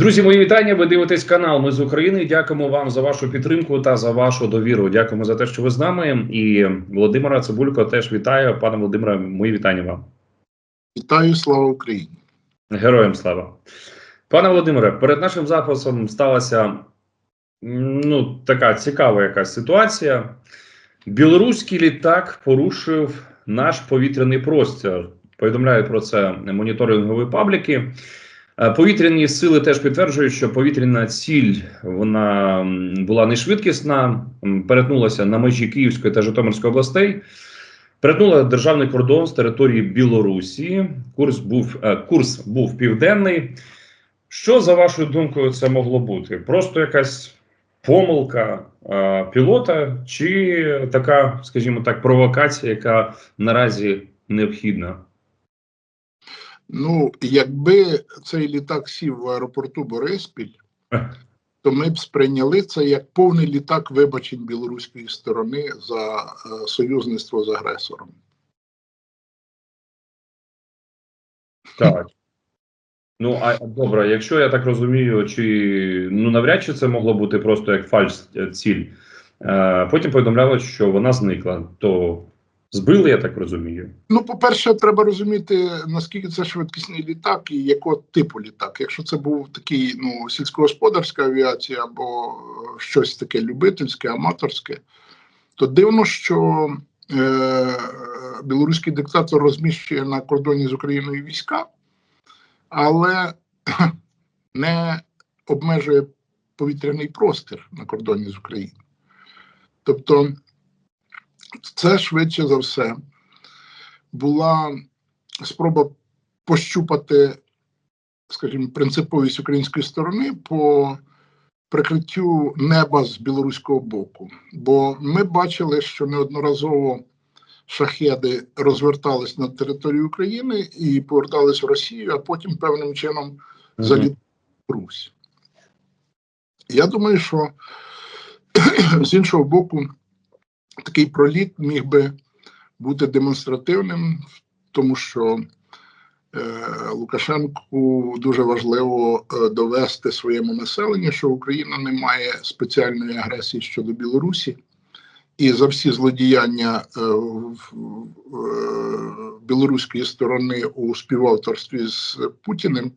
Друзі, мої вітання. Ви дивитесь канал. Ми з України. Дякуємо вам за вашу підтримку та за вашу довіру. Дякуємо за те, що ви з нами. І Володимира Цибулько теж вітаю. Пане Володимире, мої вітання вам. Вітаю, слава Україні! Героям слава. Пане Володимире, перед нашим записом сталася ну, така цікава якась ситуація. Білоруський літак порушив наш повітряний простір. Повідомляють про це моніторингові пабліки. Е, Повітряні сили теж підтверджують, що повітряна ціль вона була не швидкісна, перетнулася на межі Київської та Житомирської областей. Перетнула державний кордон з території Білорусі. Курс був е, курс був південний. Що за вашою думкою це могло бути? Просто якась помилка е, пілота, чи така, скажімо так, провокація, яка наразі необхідна? Ну, якби цей літак сів в аеропорту Бориспіль, то ми б сприйняли це як повний літак вибачень білоруської сторони за е, союзництво з агресором. Так. Ну, а добре, якщо я так розумію, чи ну навряд чи це могло бути просто як фальш е, ціль. Е, потім повідомляли, що вона зникла. То збили, я так розумію. Ну, по-перше, треба розуміти, наскільки це швидкісний літак і якого типу літак. Якщо це був такий ну, сільськогосподарська авіація або е, щось таке любительське, аматорське, то дивно, що е, білоруський диктатор розміщує на кордоні з Україною війська, але не обмежує повітряний простір на кордоні з Україною. Тобто, це швидше за все була спроба пощупати, скажімо, принциповість української сторони по прикриттю неба з білоруського боку. Бо ми бачили, що неодноразово шахеди розвертались на територію України і повертались в Росію, а потім певним чином залітали в Русь. Я думаю, що з іншого боку, такий проліт міг би бути демонстративним, тому що е, Лукашенку дуже важливо е, довести своєму населенню, що Україна не має спеціальної агресії щодо Білорусі, і за всі злодіяння е, білоруської сторони у співавторстві з Путіним,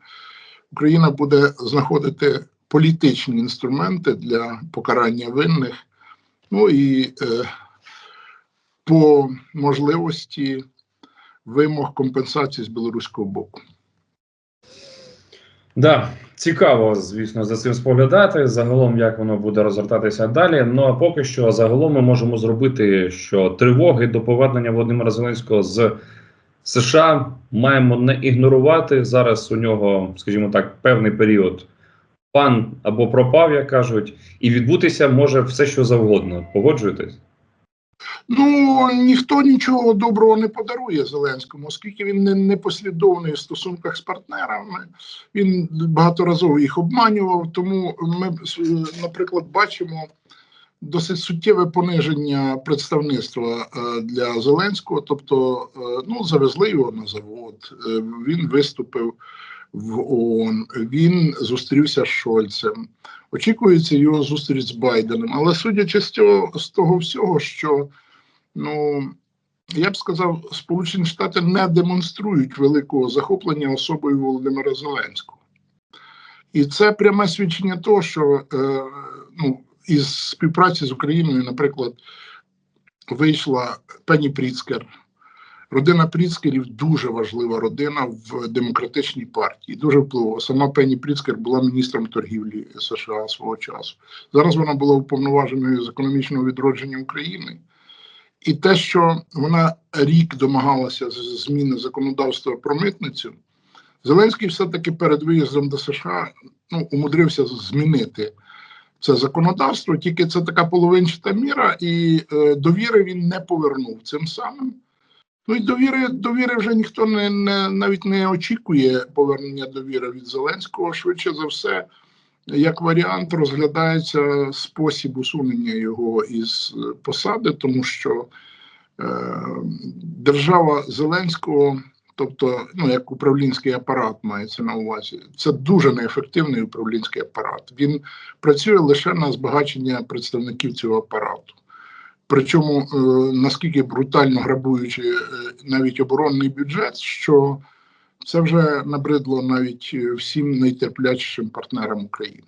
Україна буде знаходити політичні інструменти для покарання винних. Ну і по можливості вимог компенсації з білоруського боку. Да, цікаво, звісно, за цим споглядати. Загалом, як воно буде розгортатися далі. Ну а поки що, загалом, ми можемо зробити, що тривоги до повернення Володимира Зеленського з США маємо не ігнорувати. Зараз у нього, скажімо так, певний період пан або пропав, як кажуть, і відбутися може все, що завгодно. Погоджуєтесь? Ну ніхто нічого доброго не подарує Зеленському, оскільки він не непослідовний в стосунках з партнерами. Він багаторазово їх обманював. Тому ми, наприклад, бачимо досить суттєве пониження представництва е, для Зеленського. Тобто, е, ну завезли його на завод. е, Він виступив в ООН, він зустрівся з Шольцем. Очікується його зустріч з Байденом. Але судячи з цього з того всього, що ну я б сказав, Сполучені Штати не демонструють великого захоплення особою Володимира Зеленського. І це пряме свідчення того, що е, ну, із співпраці з Україною, наприклад, вийшла Пенні Пріцкер. Родина Пріцкерів дуже важлива родина в демократичній партії, дуже впливова. Сама Пенні Пріцкер була міністром торгівлі США свого часу. Зараз вона була уповноваженою з економічного відродження України. І те, що вона рік домагалася зміни законодавства про митницю, Зеленський все-таки перед виїздом до США ну, умудрився змінити це законодавство, тільки це така половинчата міра, і е, довіри він не повернув цим самим. Ну і довіри, довіри вже ніхто не, не навіть не очікує повернення довіри від Зеленського. Швидше за все, як варіант, розглядається спосіб усунення його із посади, тому що е, держава Зеленського Тобто, ну як управлінський апарат мається на увазі. Це дуже неефективний управлінський апарат. Він працює лише на збагачення представників цього апарату. Причому е, наскільки брутально грабуючи е, навіть оборонний бюджет, що це вже набридло навіть е, всім найтерплячішим партнерам України.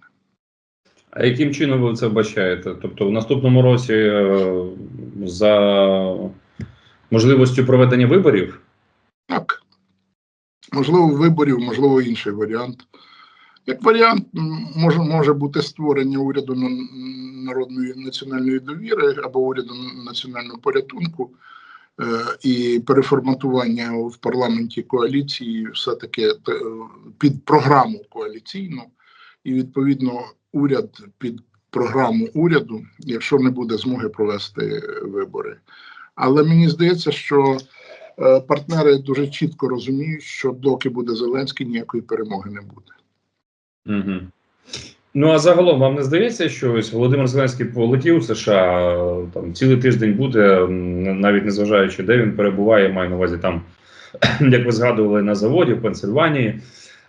А яким чином ви це вбачаєте? Тобто, в наступному році е, за можливістю проведення виборів? Так. Можливо, виборів, можливо, інший варіант. Як варіант, може, може бути створення уряду народної національної довіри або уряду національного порятунку е, і переформатування в парламенті коаліції все-таки е, під програму коаліційну, і відповідно уряд під програму уряду, якщо не буде змоги провести вибори. Але мені здається, що е, партнери дуже чітко розуміють, що доки буде Зеленський, ніякої перемоги не буде. Угу. Ну а загалом вам не здається, що ось Володимир Зеленський полетів в США там цілий тиждень буде, навіть незважаючи, де він перебуває, маю на увазі там, як ви згадували, на заводі в Пенсильванії.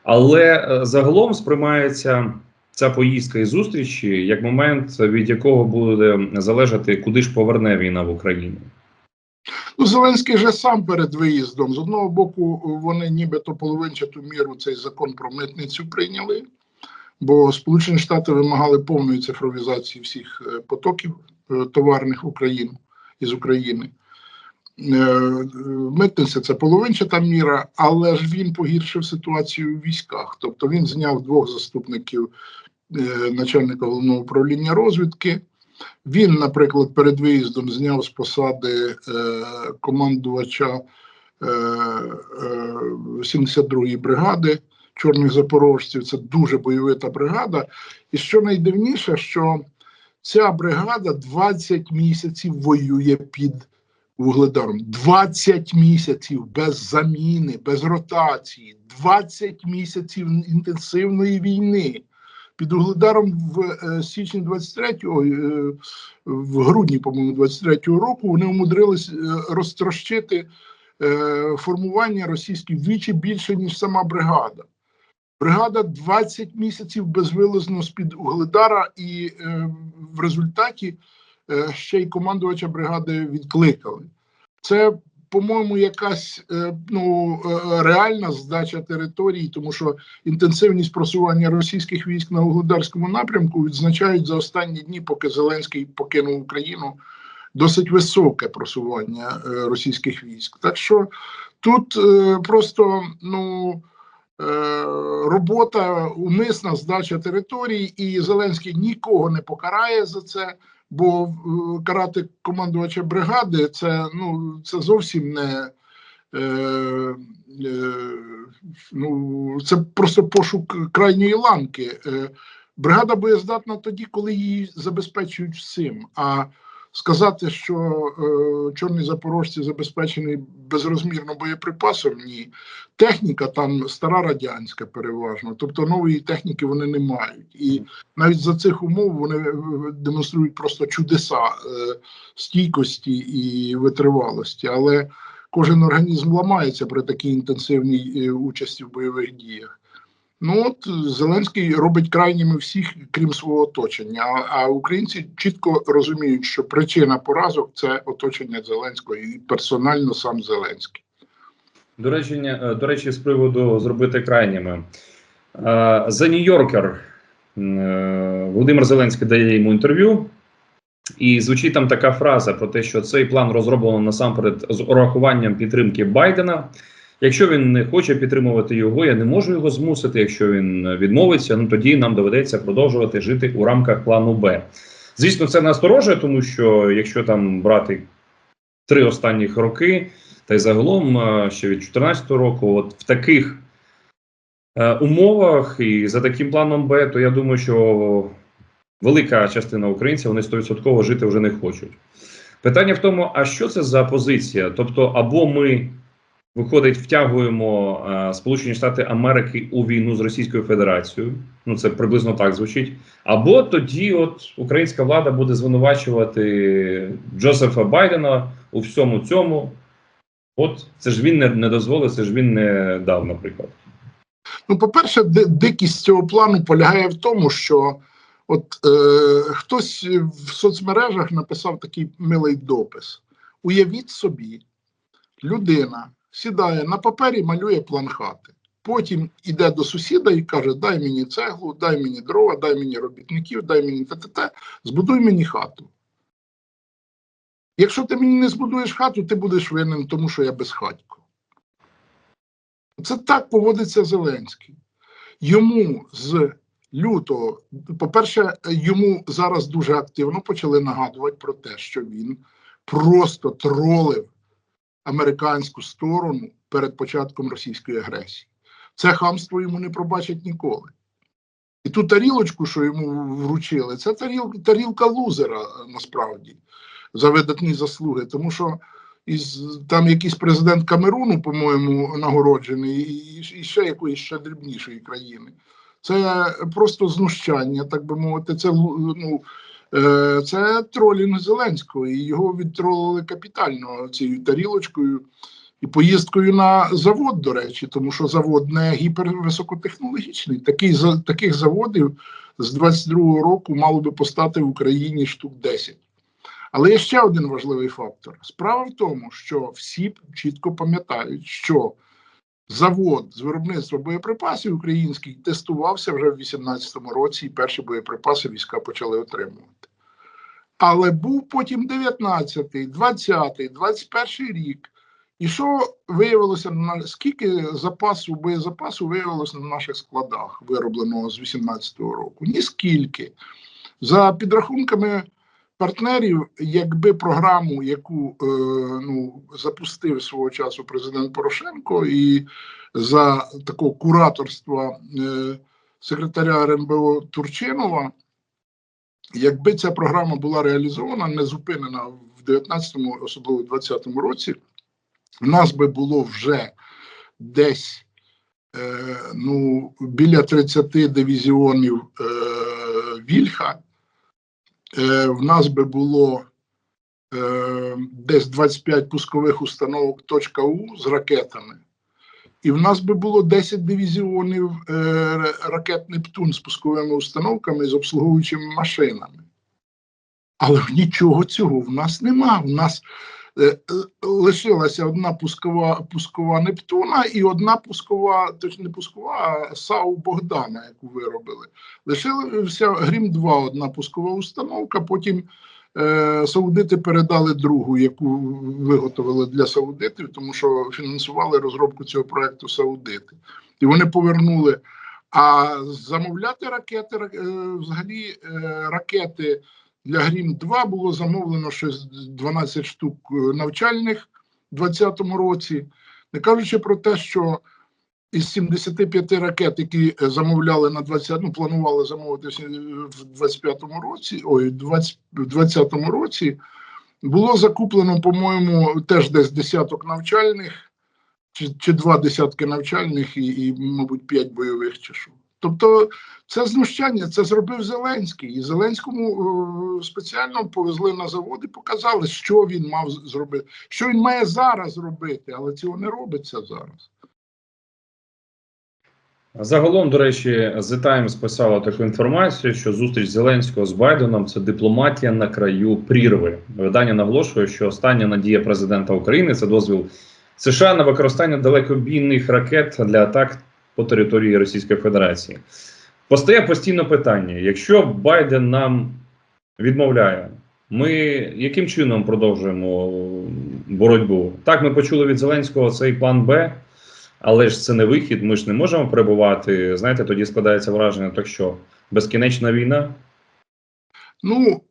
Але е, загалом сприймається ця поїздка і зустрічі як момент, від якого буде залежати, куди ж поверне війна в Україну. Ну, Зеленський же сам перед виїздом. З одного боку, вони нібито половинчату міру цей закон про митницю прийняли, бо Сполучені Штати вимагали повної цифровізації всіх е, потоків е, товарних в Україну із України. Е, Митниця це половинчата міра, але ж він погіршив ситуацію у військах. Тобто він зняв двох заступників начальника головного управління розвідки. Він, наприклад, перед виїздом зняв з посади командувача е, е, 72-ї бригади чорних запорожців. Це дуже бойовита бригада. І що найдивніше, що ця бригада 20 місяців воює під Вугледаром. 20 місяців без заміни, без ротації, 20 місяців інтенсивної війни. Під Угледаром в е, січні 23-го, е, в грудні, по-моєму, 23-го року вони умудрились е, розтрощити формування російських вічі більше, ніж сама бригада. Бригада 20 місяців безвилазно з-під Угледара, і е, в результаті е, ще й командувача бригади відкликали. Це, по-моєму, якась е, ну, е, реальна здача території, тому що інтенсивність просування російських військ на Угледарському напрямку відзначають за останні дні, поки Зеленський покинув Україну, досить високе просування е, російських військ. Так що тут е, просто ну. Е, Робота умисна здача території, і Зеленський нікого не покарає за це, бо е, карати командувача бригади це ну це зовсім не е, е, ну це просто пошук крайньої ланки. Е, бригада боєздатна тоді, коли її забезпечують всім. А сказати, що е, чорні запорожці забезпечені безрозмірно боєприпасом, ні. Техніка там стара радянська переважно, тобто нової техніки вони не мають. І навіть за цих умов вони е, демонструють просто чудеса е, стійкості і витривалості. Але кожен організм ламається при такій інтенсивній е, участі в бойових діях. Ну от Зеленський робить крайніми всіх, крім свого оточення. А, а українці чітко розуміють, що причина поразок це оточення Зеленського і персонально сам Зеленський. До речі, е, до речі, з приводу зробити крайніми. Yorker е, Володимир Зеленський дає йому інтерв'ю, і звучить там така фраза про те, що цей план розроблено насамперед з урахуванням підтримки Байдена. Якщо він не хоче підтримувати його, я не можу його змусити. Якщо він відмовиться, ну тоді нам доведеться продовжувати жити у рамках плану Б. Звісно, це насторожує, тому що якщо там брати три останніх роки, та й загалом ще від 2014 року, от в таких е, умовах і за таким планом Б, то я думаю, що велика частина українців вони 100% жити вже не хочуть. Питання в тому, а що це за позиція? Тобто, або ми, виходить, втягуємо е, Сполучені Штати Америки у війну з Російською Федерацією. Ну, це приблизно так звучить. Або тоді, от українська влада буде звинувачувати Джозефа Байдена у всьому цьому. От це ж він не, не дозволив, це ж він не дав, наприклад. Ну, по-перше, дикість цього плану полягає в тому, що от е, хтось в соцмережах написав такий милий допис. Уявіть собі, людина сідає на папері, малює план хати. Потім іде до сусіда і каже: Дай мені цеглу, дай мені дрова, дай мені робітників, дай мені ТТТ, збудуй мені хату. Якщо ти мені не збудуєш хату, ти будеш винен, тому що я безхатько. Це так поводиться Зеленський. Йому з лютого, по-перше, йому зараз дуже активно почали нагадувати про те, що він просто тролив американську сторону перед початком російської агресії. Це хамство йому не пробачать ніколи. І ту тарілочку, що йому вручили, це тарілка, тарілка лузера е, насправді за видатні заслуги, тому що із там якийсь президент Камеруну, по-моєму, нагороджений, і, і ще якоїсь ще дрібнішої країни. Це просто знущання, так би мовити. Це ну, це тролінг Зеленського, і його відтролили капітально цією тарілочкою і поїздкою на завод, до речі, тому що завод не гіпервисокотехнологічний. Такий, таких заводів з 22-го року мало би постати в Україні штук 10. Але є ще один важливий фактор. Справа в тому, що всі чітко пам'ятають, що завод з виробництва боєприпасів український тестувався вже в 18-му році, і перші боєприпаси війська почали отримувати. Але був потім 19-й, 20-й, 21-й рік. І що виявилося на скільки запасу боєзапасу виявилося на наших складах, виробленого з 18-го року? Ніскільки. За підрахунками партнерів, якби програму, яку е, ну, запустив свого часу президент Порошенко, і за такого кураторства е, секретаря РНБО Турчинова, якби ця програма була реалізована, не зупинена в 19-му, особливо в 20-му році, в нас би було вже десь е, ну, біля 30 дивізіонів е, Вільха. Е, в нас би було е, десь 25 пускових установок точка У з ракетами. І в нас би було 10 дивізіонів е, ракет Нептун з пусковими установками з обслуговуючими машинами. Але нічого цього в нас нема. В нас лишилася одна пускова, пускова Нептуна і одна пускова, точно не пускова, а САУ Богдана, яку виробили. Лишилася Грім 2 одна пускова установка, потім е, саудити передали другу, яку виготовили для саудитів, тому що фінансували розробку цього проекту саудити. І вони повернули. А замовляти ракети, ра- е, взагалі е, ракети для Грім 2 було замовлено щось 12 штук е, навчальних у 2020 році, не кажучи про те, що із 75 ракет, які е, замовляли на 20, ну, планували замовити в 25-му році, ой, 20, в 20-му році, було закуплено, по-моєму, теж десь десяток навчальних, чи, чи два десятки навчальних, і, і, мабуть, п'ять бойових чи що. Тобто це знущання, це зробив Зеленський. І Зеленському е, спеціально повезли на завод і показали, що він мав зробити, що він має зараз зробити, але цього не робиться зараз. Загалом, до речі, The Times писала таку інформацію, що зустріч Зеленського з Байденом це дипломатія на краю прірви. Видання наголошує, що остання надія президента України це дозвіл США на використання далекобійних ракет для атак по території Російської Федерації. Постає постійно питання: якщо Байден нам відмовляє, ми яким чином продовжуємо боротьбу? Так, ми почули від Зеленського цей план Б. Але ж це не вихід, ми ж не можемо перебувати. Знаєте, тоді складається враження, так що безкінечна війна. Ну,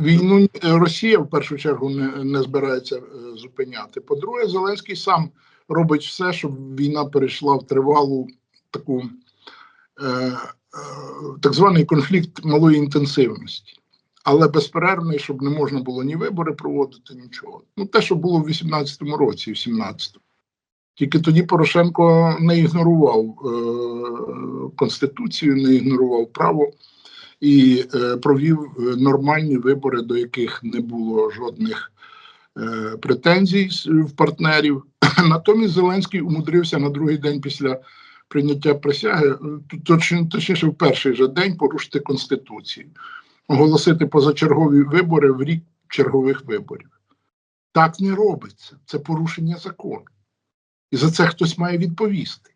війну Росія в першу чергу не, не збирається е, зупиняти. По-друге, Зеленський сам робить все, щоб війна перейшла в тривалу таку е, е, так званий конфлікт малої інтенсивності. Але безперервний, щоб не можна було ні вибори проводити, нічого. Ну, те, що було в 18-му році, в 17-му. Тільки тоді Порошенко не ігнорував е, Конституцію, не ігнорував право і е, провів е, нормальні вибори, до яких не було жодних е, претензій в партнерів. Натомість Зеленський умудрився на другий день після прийняття присяги, е, точніше, в перший же день порушити Конституцію, оголосити позачергові вибори в рік чергових виборів. Так не робиться. Це порушення закону. І за це хтось має відповісти.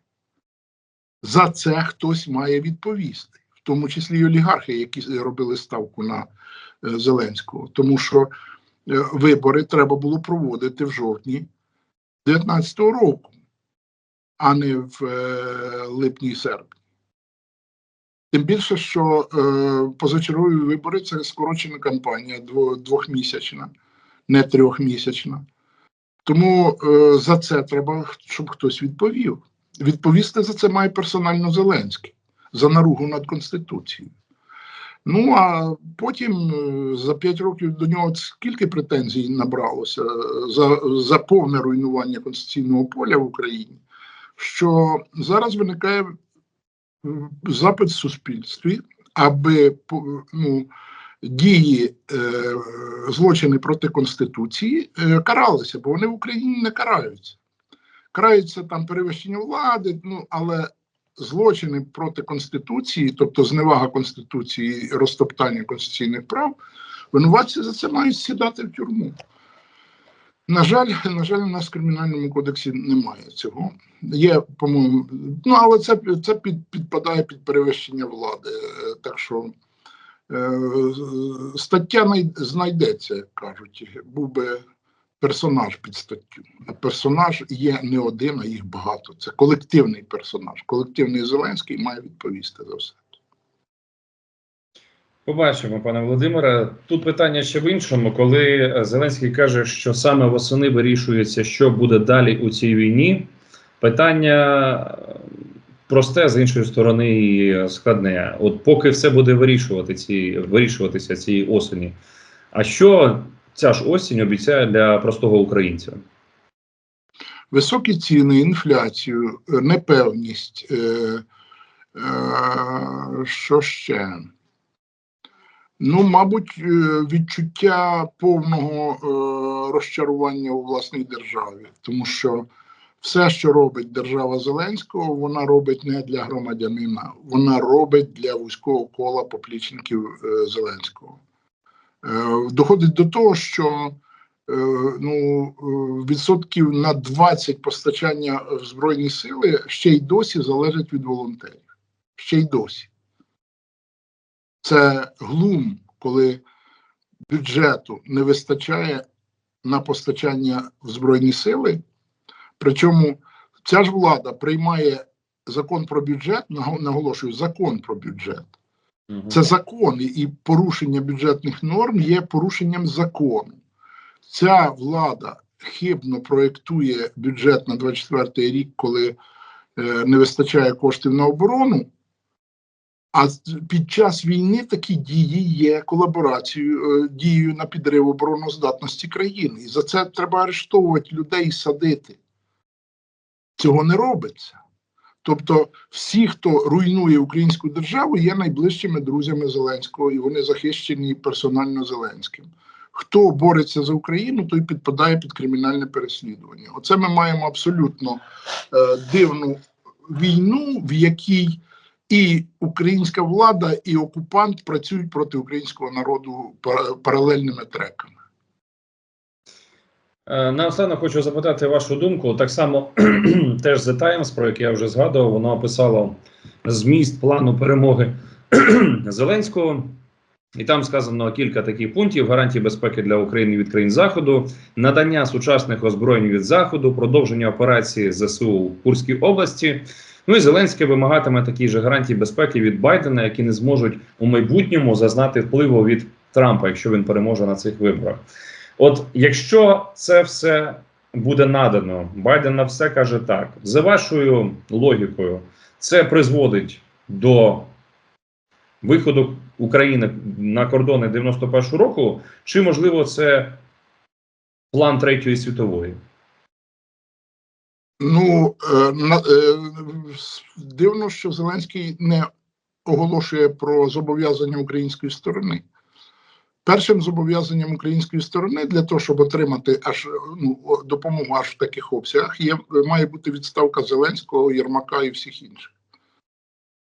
За це хтось має відповісти, в тому числі і олігархи, які робили ставку на е, Зеленського. Тому що е, вибори треба було проводити в жовтні 19-го року, а не в е, липні серпні. Тим більше, що е, позачергові вибори це скорочена кампанія двохмісячна, не трьохмісячна. Тому е, за це треба, щоб хтось відповів. Відповісти за це має персонально Зеленський за наругу над Конституцією. Ну а потім за п'ять років до нього скільки претензій набралося за, за повне руйнування конституційного поля в Україні, що зараз виникає запит в суспільстві, аби ну, дії е, злочини проти Конституції е, каралися, бо вони в Україні не караються. Караються там перевищення влади, ну але злочини проти Конституції, тобто зневага Конституції, розтоптання конституційних прав, винуватці за це мають сідати в тюрму. На жаль, на жаль, у нас в кримінальному кодексі немає цього. Є, по-моєму, ну але це, це під, підпадає під перевищення влади. Е, Так що е, стаття най- знайдеться, як кажуть. Був би персонаж під статтю. А персонаж є не один, а їх багато. Це колективний персонаж. Колективний Зеленський має відповісти за все. Побачимо, пане Володимире. Тут питання ще в іншому, коли е, Зеленський каже, що саме восени вирішується, що буде далі у цій війні. Питання е, просте, з іншої сторони, і складне. От поки все буде вирішувати ці, вирішуватися цієї осені. А що ця ж осінь обіцяє для простого українця? Високі ціни, інфляцію, е, непевність. Е, е, що ще? Ну, мабуть, е, відчуття повного е, розчарування у власній державі, тому що все, що робить держава Зеленського, вона робить не для громадянина, вона робить для вузького кола поплічників е, Зеленського. Доходить до того, що ну, відсотків на 20 постачання в Збройні сили ще й досі залежить від волонтерів. Ще й досі. Це глум, коли бюджету не вистачає на постачання в Збройні сили. Причому ця ж влада приймає закон про бюджет, наголошую, закон про бюджет. Це закон, і порушення бюджетних норм є порушенням закону. Ця влада хибно проєктує бюджет на 24 рік, коли е, не вистачає коштів на оборону. А під час війни такі дії є колаборацією, е, дією на підрив обороноздатності країни. І за це треба арештовувати людей і садити. Цього не робиться. Тобто, всі, хто руйнує українську державу, є найближчими друзями Зеленського, і вони захищені персонально Зеленським. Хто бореться за Україну, той підпадає під кримінальне переслідування. Оце ми маємо абсолютно е, дивну війну, в якій і українська влада, і окупант працюють проти українського народу паралельними треками. Е, Наостанок хочу запитати вашу думку. Так само теж The Times, про яке я вже згадував, воно описало зміст плану перемоги Зеленського. І там сказано кілька таких пунктів: гарантії безпеки для України від країн Заходу, надання сучасних озброєнь від Заходу, продовження операції ЗСУ в Курській області. Ну і Зеленський вимагатиме такі ж гарантії безпеки від Байдена, які не зможуть у майбутньому зазнати впливу від Трампа, якщо він переможе на цих виборах. От якщо це все буде надано, Байден на все каже так. За вашою логікою, це призводить до виходу України на кордони 91-го року, чи можливо це план Третьої світової? Ну е, е, дивно, що Зеленський не оголошує про зобов'язання української сторони. Першим зобов'язанням української сторони для того, щоб отримати аж ну допомогу аж в таких обсягах, є має бути відставка Зеленського, Єрмака і всіх інших.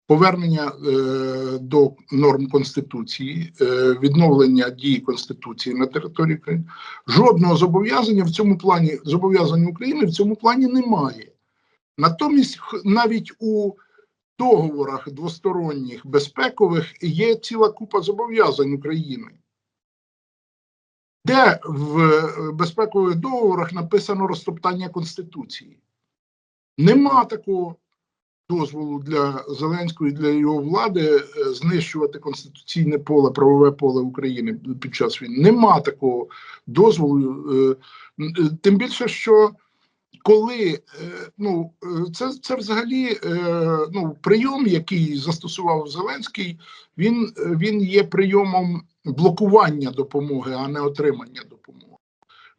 Повернення е, до норм Конституції, е, відновлення дії Конституції на території України. Жодного зобов'язання в цьому плані, зобов'язань України в цьому плані немає. Натомість, навіть у договорах двосторонніх безпекових є ціла купа зобов'язань України. Де в е, безпекових договорах написано розтоптання Конституції? Нема такого дозволу для Зеленського і для його влади е, знищувати конституційне поле, правове поле України під час війни. Нема такого дозволу. е, е, Тим більше, що коли ну це, це взагалі ну, прийом, який застосував Зеленський, він, він є прийомом блокування допомоги, а не отримання допомоги.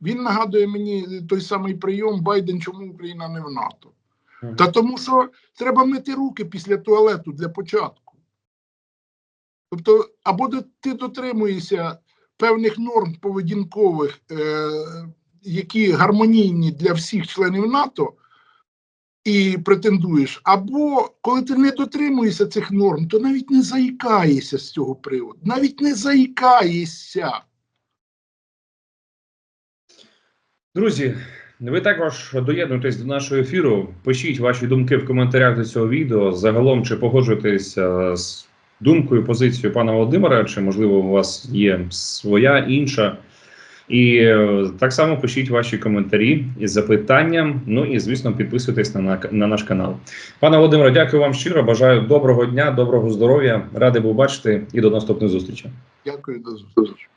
Він нагадує мені той самий прийом Байден, чому Україна не в НАТО. Та тому, що треба мити руки після туалету для початку. Тобто, або ти дотримуєшся певних норм поведінкових, е, які гармонійні для всіх членів НАТО, і претендуєш, або коли ти не дотримуєшся цих норм, то навіть не заїкаєшся з цього приводу. Навіть не заїкаєшся. Друзі, ви також доєднуйтесь до нашого ефіру. Пишіть ваші думки в коментарях до цього відео. Загалом, чи погоджуєтеся з думкою, позицією пана Володимира, чи можливо у вас є своя інша. І е, так само пишіть ваші коментарі із запитанням. Ну і звісно, підписуйтесь на, на, на наш канал. Пане Володимире, дякую вам щиро. Бажаю доброго дня, доброго здоров'я. Радий був бачити і до наступної зустрічі. Дякую до зустрічі.